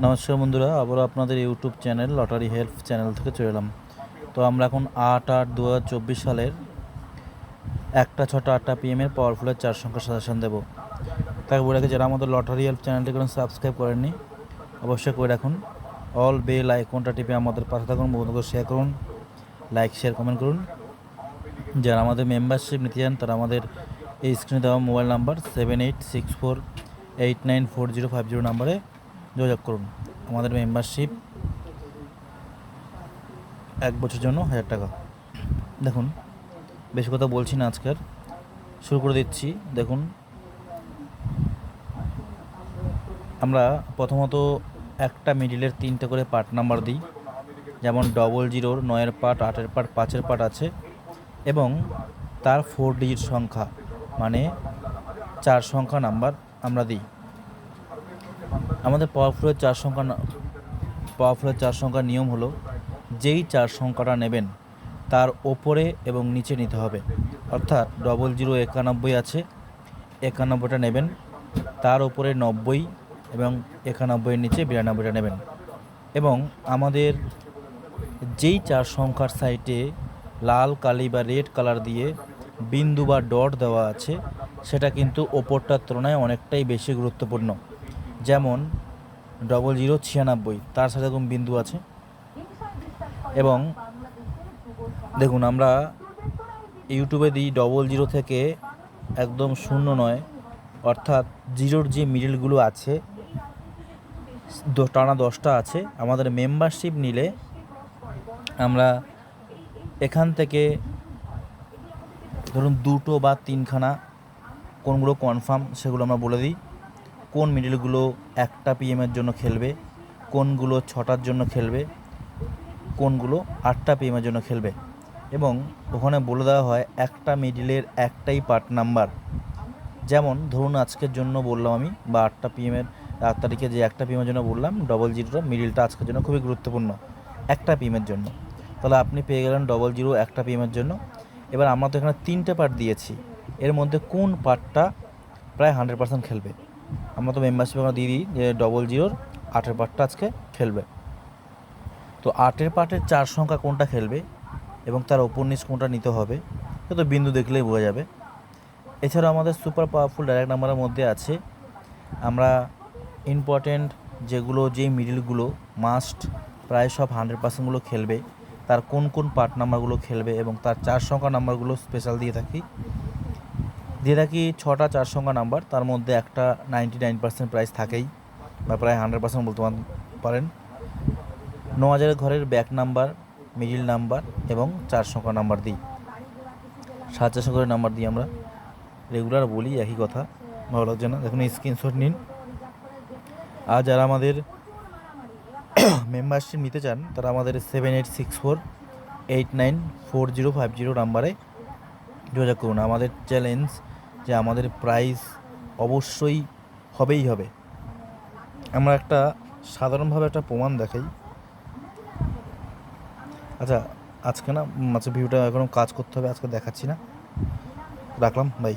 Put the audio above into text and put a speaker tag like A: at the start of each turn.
A: নমস্কার বন্ধুরা, আবারও আপনাদের YouTube channel lottery help channel থেকে চলে এলাম। তো আমরা এখন আট আট দু সালের একটা ছটা আটটা পি পিএমের পাওয়ারফুলের চার সংখ্যা সাজেশন দেবো। তাকে বলে রাখি, যারা আমাদের লটারি হেল্প চ্যানেলটি কোনো সাবস্ক্রাইব করেননি, অবশ্যই করে রাখুন। অল বেল আইকনটা টিপে আমাদের পাশে থাকুন, বন্ধুদের শেয়ার করুন লাইক শেয়ার কমেন্ট করুন। যারা আমাদের মেম্বারশিপ নিতে চান, তারা আমাদের এই স্ক্রিনে দেওয়া mobile number seven eight six four eight nine four zero five zero নাম্বারে যোগাযোগ করুন। আমাদের মেম্বারশিপ এক বছরের জন্য হাজার টাকা। দেখুন, বেশি কথা বলছি না আজকের শুরু করে দিচ্ছি। দেখুন, আমরা প্রথমত একটা মিডিলের তিনটে করে পার্ট নাম্বার দিই। যেমন ডবল জিরোর নয়ের পার্ট, আটের পার্ট, পাঁচের পার্ট আছে। এবং তার ফোর ডিজিট সংখ্যা মানে চার সংখ্যা নাম্বার আমরা দিই। আমাদের পাওয়ার পাওয়ারফুলের চার সংখ্যা না- পাওয়ারফুলের চার সংখ্যার নিয়ম হলো, যেই চার সংখ্যাটা নেবেন, তার ওপরে এবং নিচে নিতে হবে। অর্থাৎ ডবল জিরো একানব্বই আছে, একানব্বইটা নেবেন, তার ওপরে নব্বই এবং একানব্বইয়ের নিচে বিরানব্বইটা নেবেন। এবং আমাদের যেই চার সংখ্যার সাইটে লাল, কালি বা রেড কালার দিয়ে বিন্দু বা ডট দেওয়া আছে, সেটা কিন্তু ওপরটার তুলনায় অনেকটাই বেশি গুরুত্বপূর্ণ। যেমন ডবল জিরো ছিয়ানব্বই, তার সাথে এরকম বিন্দু আছে। এবং দেখুন, আমরা ইউটিউবে দিই ডবল জিরো থেকে একদম শূন্য নয়, অর্থাৎ জিরোর যে মিডিলগুলো আছে টানা দশটা আছে, আমাদের মেম্বারশিপ নিলে আমরা এখান থেকে ধরুন দুটো বা তিনখানা কোনগুলো কনফার্ম সেগুলো আমরা বলে দিই। কোন মিডিলগুলো একটা পিএমের জন্য খেলবে, কোনগুলো ছটার জন্য খেলবে, কোনগুলো আটটা পিএমের জন্য খেলবে। এবং ওখানে বলে দেওয়া হয় একটা মিডিলের একটাই পার্ট নাম্বার। যেমন ধরুন আজকের জন্য বললাম আমি, বা আটটা পিএমের আট তারিখে যে একটা পিএমের জন্য বললাম ডবল জিরোটা মিডিলটা আজকের জন্য খুবই গুরুত্বপূর্ণ, একটা পিএমের জন্য। তাহলে আপনি পেয়ে গেলেন ডবল জিরো একটা পিএমের জন্য। এবার আমরা তো এখানে তিনটে পার্ট দিয়েছি, এর মধ্যে কোন পার্টটা প্রায় হান্ড্রেড পার্সেন্ট খেলবে? আমরা তো মেম্বারশিপ আমরা দিয়ে দিই যে ডবল জিরোর আটের পার্টটা আজকে খেলবে। তো আটের পার্টের চার সংখ্যা কোনটা খেলবে এবং তার ওপর নিচ কোনটা নিতে হবে সে তো বিন্দু দেখলেই বোঝা যাবে। এছাড়া আমাদের সুপার পাওয়ারফুল ডাইরেক্ট নাম্বারের মধ্যে আছে, আমরা ইম্পর্টেন্ট যেগুলো যেই মিডিলগুলো মাস্ট প্রায় সব হান্ড্রেড পার্সেন্টগুলো খেলবে, তার কোন কোন পার্ট নাম্বারগুলো খেলবে এবং তার চার সংখ্যা নাম্বারগুলো স্পেশাল দিয়ে থাকি। দিয়ে থাকি ছটা চার সংখ্যা নাম্বার, তার মধ্যে একটা নাইনটি নাইন পার্সেন্ট প্রাইস থাকেই বা প্রায় হান্ড্রেড পার্সেন্ট বলতে পারেন। ন হাজারের ঘরের ব্যাক নাম্বার মিডিল নাম্বার এবং চার সংখ্যা নাম্বার দিই। সাত চারশো করে নাম্বার দিই আমরা। রেগুলার বলি, একই কথা। ভালো লাগছে না? দেখুন স্ক্রিনশট নিন। আর যারা আমাদের মেম্বারশিপ নিতে চান, তারা আমাদের seven eight six four eight nine four zero five zero নাম্বারে যোগাযোগ করুন। আমাদের চ্যালেঞ্জ যে আমাদের প্রাইস অবশ্যই হবেই হবে। আমরা একটা সাধারণভাবে একটা প্রমাণ দেখাই। আচ্ছা আজকে না আচ্ছা ভিউটা এখনও কাজ করতে হবে, আজকে দেখাচ্ছি না। রাখলাম বাই